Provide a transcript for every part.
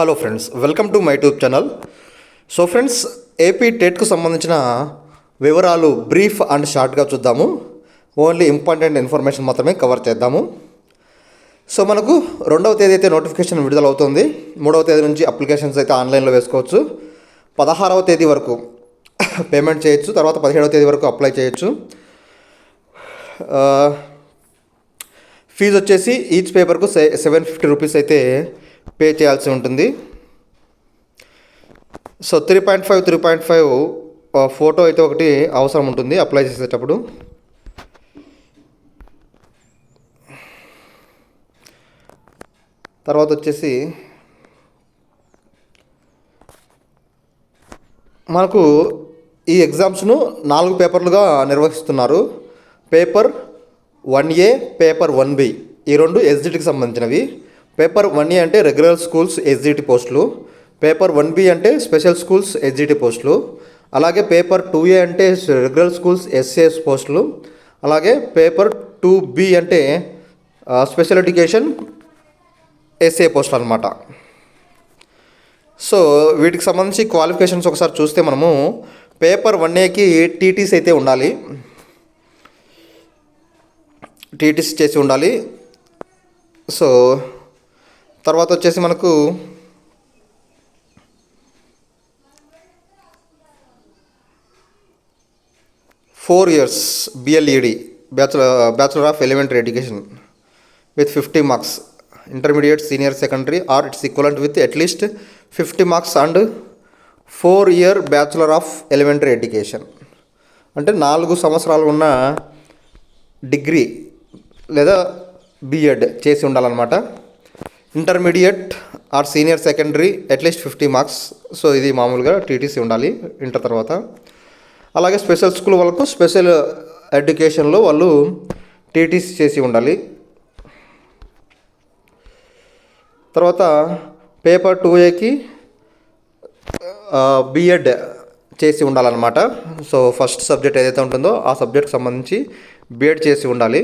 Hello friends welcome to my YouTube channel. So friends AP టెట్కు సంబంధించిన వివరాలు brief and షార్ట్గా చూద్దాము. ఓన్లీ ఇంపార్టెంట్ ఇన్ఫర్మేషన్ మాత్రమే కవర్ చేద్దాము. సో మనకు రెండవ తేదీ అయితే నోటిఫికేషన్ విడుదల అవుతుంది మూడవ తేదీ నుంచి అప్లికేషన్స్ అయితే ఆన్లైన్లో వేసుకోవచ్చు. పదహారవ తేదీ వరకు పేమెంట్ చేయొచ్చు. తర్వాత పదిహేడవ తేదీ వరకు అప్లై చేయొచ్చు. ఫీజు వచ్చేసి ఈచ్ పేపర్కు సెవెన్ ఫిఫ్టీ రూపీస్ అయితే పే చేయాల్సి ఉంటుంది. So three point five three point five photo అయితే ఒకటి అవసరం ఉంటుంది అప్లై చేసేటప్పుడు. తర్వాత వచ్చేసి మనకు ఈ ఎగ్జామ్స్ను నాలుగు పేపర్లుగా నిర్వహిస్తున్నారు. Paper one A paper one B ఈ రెండు ఎస్జిటికి సంబంధించినవి. పేపర్ వన్ ఏ అంటే రెగ్యులర్ స్కూల్స్ ఎస్జిటి పోస్టులు పేపర్ వన్ బి అంటే స్పెషల్ స్కూల్స్ ఎస్జిటి పోస్టులు అలాగే పేపర్ టూ ఏ అంటే రెగ్యులర్ స్కూల్స్ ఎస్ఏఎస్ పోస్టులు అలాగే పేపర్ టూ బి అంటే స్పెషల్ ఎడ్యుకేషన్ ఎస్ఏ పోస్టులు అనమాట సో వీటికి సంబంధించి క్వాలిఫికేషన్స్ ఒకసారి చూస్తే మనము పేపర్ వన్ ఏకి టీటీస్ అయితే ఉండాలి. టీటీస్ చేసి ఉండాలి. సో తర్వాత వచ్చేసి మనకు four years BElEd bachelor bachelor of elementary education with fifty marks intermediate senior secondary or its equivalent with at least fifty marks and four year bachelor of elementary education అంటే నాలుగు సంవత్సరాలు ఉన్న డిగ్రీ లేదా BEd చేసి ఉండాలన్నమాట. Intermediate or senior secondary at least fifty marks so ఇది మామూలుగా TTC ఉండాలి ఇంటర్ తర్వాత. అలాగే స్పెషల్ స్కూల్ వాళ్ళకు స్పెషల్ ఎడ్యుకేషన్లో వాళ్ళు టీటీసీ చేసి ఉండాలి. తర్వాత పేపర్ టూ ఏకి బిఎడ్ చేసి ఉండాలన్నమాట. సో ఫస్ట్ సబ్జెక్ట్ ఏదైతే ఉంటుందో ఆ సబ్జెక్ట్కి సంబంధించి బిఎడ్ చేసి ఉండాలి.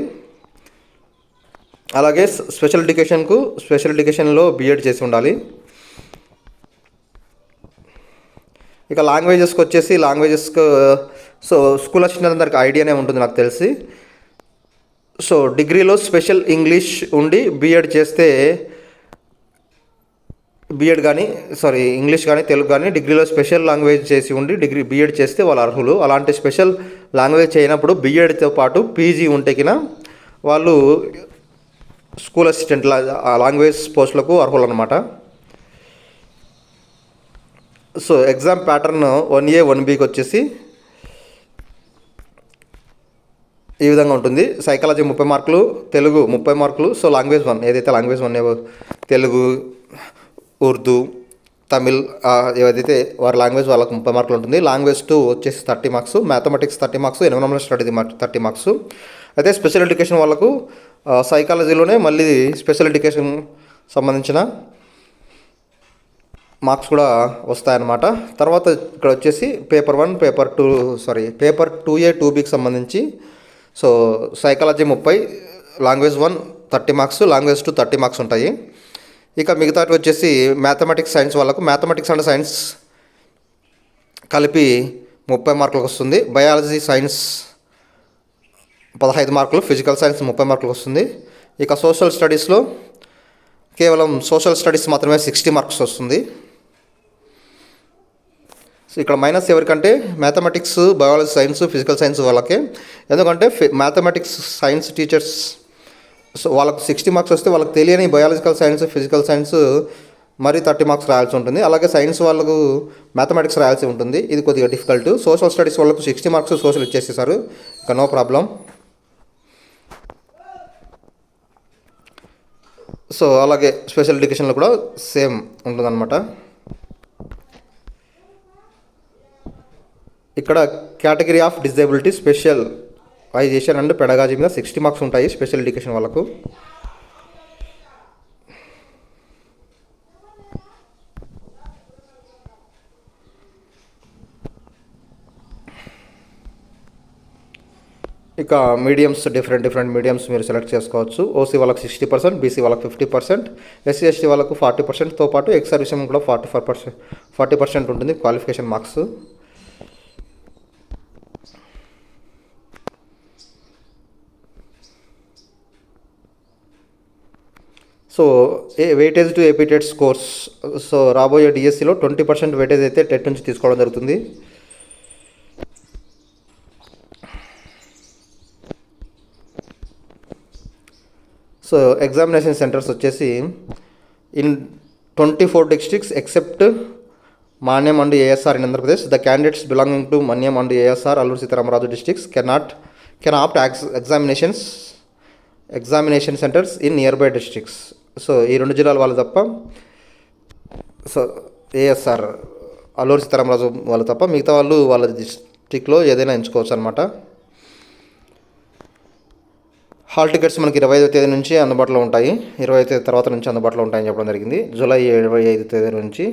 అలాగే స్పెషల్ ఎడ్యుకేషన్కు స్పెషల్ ఎడ్యుకేషన్లో బీఎడ్ చేసి ఉండాలి. ఇక లాంగ్వేజెస్కి వచ్చేసి లాంగ్వేజెస్కు సో స్కూల్ వచ్చినందరికి ఐడియానే ఉంటుంది నాకు తెలిసి. సో డిగ్రీలో స్పెషల్ ఇంగ్లీష్ ఉండి బీఎడ్ చేస్తే బీఎడ్ కానీ సారీ ఇంగ్లీష్ కానీ తెలుగు కానీ డిగ్రీలో స్పెషల్ లాంగ్వేజ్ చేసి ఉండి డిగ్రీ బీఎడ్ చేస్తే వాళ్ళు అర్హులు. అలాంటి స్పెషల్ లాంగ్వేజ్ చేయనప్పుడు బీఎడ్తో పాటు పీజీ ఉంటే కినా వాళ్ళు స్కూల్ అసిస్టెంట్ లాంగ్వేజ్ పోస్టులకు అర్హులు అనమాట so exam pattern one A one బీకి వచ్చేసి ఈ విధంగా ఉంటుంది. సైకాలజీ ముప్పై మార్కులు తెలుగు ముప్పై మార్కులు సో లాంగ్వేజ్ వన్ ఏదైతే లాంగ్వేజ్ వన్ ఏవో తెలుగు ఉర్దూ తమిళ్ ఏదైతే వారి లాంగ్వేజ్ వాళ్ళకి ముప్పై మార్కులు ఉంటుంది. లాంగ్వేజ్ టూ వచ్చేసి thirty marks mathematics thirty marks environmental study thirty marks. అయితే స్పెషల్ ఎడ్యుకేషన్ వాళ్ళకు సైకాలజీలోనే మళ్ళీ స్పెషల్ ఎడ్యుకేషన్ సంబంధించిన మార్క్స్ కూడా వస్తాయన్నమాట. తర్వాత ఇక్కడ వచ్చేసి paper one paper two sorry paper two A two బీకి సంబంధించి సో సైకాలజీ ముప్పై language one thirty marks language two thirty marks ఉంటాయి. ఇక మిగతాటి వచ్చేసి మ్యాథమెటిక్స్ సైన్స్ వాళ్ళకు మ్యాథమెటిక్స్ అండ్ సైన్స్ కలిపి ముప్పై మార్కులకు వస్తుంది. బయాలజీ సైన్స్ పదహైదు మార్కులు ఫిజికల్ సైన్స్ ముప్పై మార్కులు వస్తుంది. ఇక సోషల్ స్టడీస్లో కేవలం సోషల్ స్టడీస్ మాత్రమే సిక్స్టీ మార్క్స్ వస్తుంది. సో ఇక్కడ మైనస్ ఎవరికంటే mathematics biology science physical science వాళ్ళకే. ఎందుకంటే మ్యాథమెటిక్స్ సైన్స్ టీచర్స్ సో వాళ్ళకు సిక్స్టీ మార్క్స్ వస్తే వాళ్ళకి తెలియని బయాలజికల్ సైన్స్ ఫిజికల్ సైన్స్ మరీ థర్టీ మార్క్స్ రాయాల్సి ఉంటుంది. అలాగే సైన్స్ వాళ్ళకు మ్యాథమెటిక్స్ రాయాల్సి ఉంటుంది. ఇది కొద్దిగా డిఫికల్ట్. సోషల్ స్టడీస్ వాళ్ళకు సిక్స్టీ మార్క్స్ సోషల్ ఇచ్చేసేసారు. ఇక నో ప్రాబ్లం. సో అలాగే స్పెషల్ ఎడ్యుకేషన్లో కూడా సేమ్ ఉంటుందన్నమాట. ఇక్కడ category of disability specialization and pedagogy మీద సిక్స్టీ మార్క్స్ ఉంటాయి స్పెషల్ ఎడ్యుకేషన్ వాళ్ళకు. ఇక మీడియమ్స్ డిఫరెంట్ డిఫరెంట్ మీడియమ్స్ మీరు సెలెక్ట్ చేసుకోవచ్చు. ఓసీ వాళ్ళకి సిక్స్టీ పర్సెంట్ బీసీ వాళ్ళకి ఫిఫ్టీ పర్సెంట్ ఎస్సీ ఎస్టీ వాళ్ళకు ఫార్టీ పర్సెంట్తో పాటు ఎక్స్ సర్వీస్ కూడా forty five percent forty percent ఉంటుంది qualification marks so a weightage to AP TET scores so రాబోయే డిఎస్సిలో ట్వంటీ పర్సెంట్ వెయిటేజ్ అయితే టెట్ నుంచి తీసుకోవడం జరుగుతుంది. సో ఎగ్జామినేషన్ సెంటర్స్ వచ్చేసి in twenty four districts except Manyam and ASR in Andhra Pradesh the candidates belonging to Manyam and ASR Alluri Sitaramaraju districts cannot can opt examinations examination centres in nearby districts so ఈ రెండు జిల్లాల వాళ్ళు తప్ప so ASR Alluri Sitaramaraju వాళ్ళు తప్ప మిగతా వాళ్ళు వాళ్ళ డిస్ట్రిక్ట్లో ఏదైనా ఎంచుకోవచ్చు అనమాట హాల్ టికెట్స్ మనకి ఇరవై ఐదో తేదీ నుంచి అందుబాటులో ఉంటాయి. ఇరవై ఐదు తేదీ తర్వాత నుంచి అందుబాటులో ఉంటాయని చెప్పడం జరిగింది. జూలై ఇరవై ఐదు తేదీ నుంచి.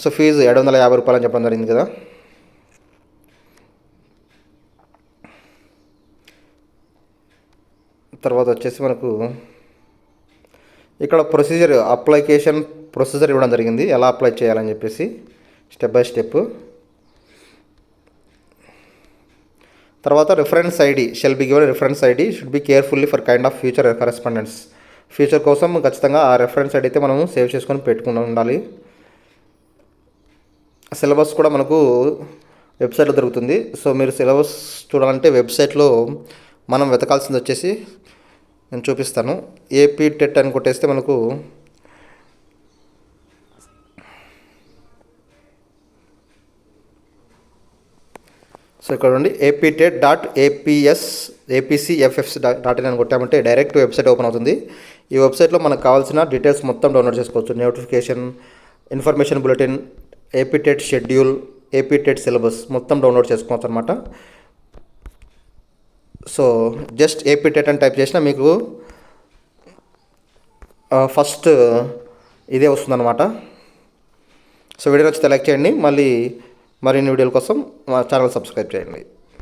సో ఫీజు ఏడు వందల యాభై రూపాయలు అని చెప్పడం జరిగింది కదా. తర్వాత వచ్చేసి మనకు ఇక్కడ ప్రొసీజర్ అప్లికేషన్ ప్రొసీజర్ ఇవ్వడం జరిగింది. ఎలా అప్లై చేయాలని చెప్పేసి స్టెప్ బై స్టెప్. తర్వాత reference ID shall be given reference ID should be carefully for kind of future correspondence future కోసం ఖచ్చితంగా ఆ రెఫరెన్స్ ఐడి అయితే మనం సేవ్ చేసుకొని పెట్టుకుని ఉండాలి. సిలబస్ కూడా మనకు వెబ్సైట్లో దొరుకుతుంది. సో మీరు సిలబస్ చూడాలంటే వెబ్సైట్లో మనం వెతకాల్సింది వచ్చేసి నేను చూపిస్తాను. ఏపీ టెట్ అని కొట్టేస్తే మనకు సో ఇక్కడ ఉండి APTET dot APS APCFFS dot in అని కొట్టామంటే డైరెక్ట్ వెబ్సైట్ ఓపెన్ అవుతుంది ఈ వెబ్సైట్లో మనకు కావాల్సిన డీటెయిల్స్ మొత్తం డౌన్లోడ్ చేసుకోవచ్చు notification information bulletin AP TET schedule AP TET syllabus మొత్తం డౌన్లోడ్ చేసుకోవచ్చు అనమాట సో జస్ట్ ఏపీటెట్ అని టైప్ చేసినా మీకు ఫస్ట్ ఇదే వస్తుందన్నమాట సో వీడియో నచ్చితే లైక్ చేయండి మళ్ళీ మరిన్ని వీడియోల కోసం మా ఛానల్ సబ్స్క్రైబ్ చేయండి.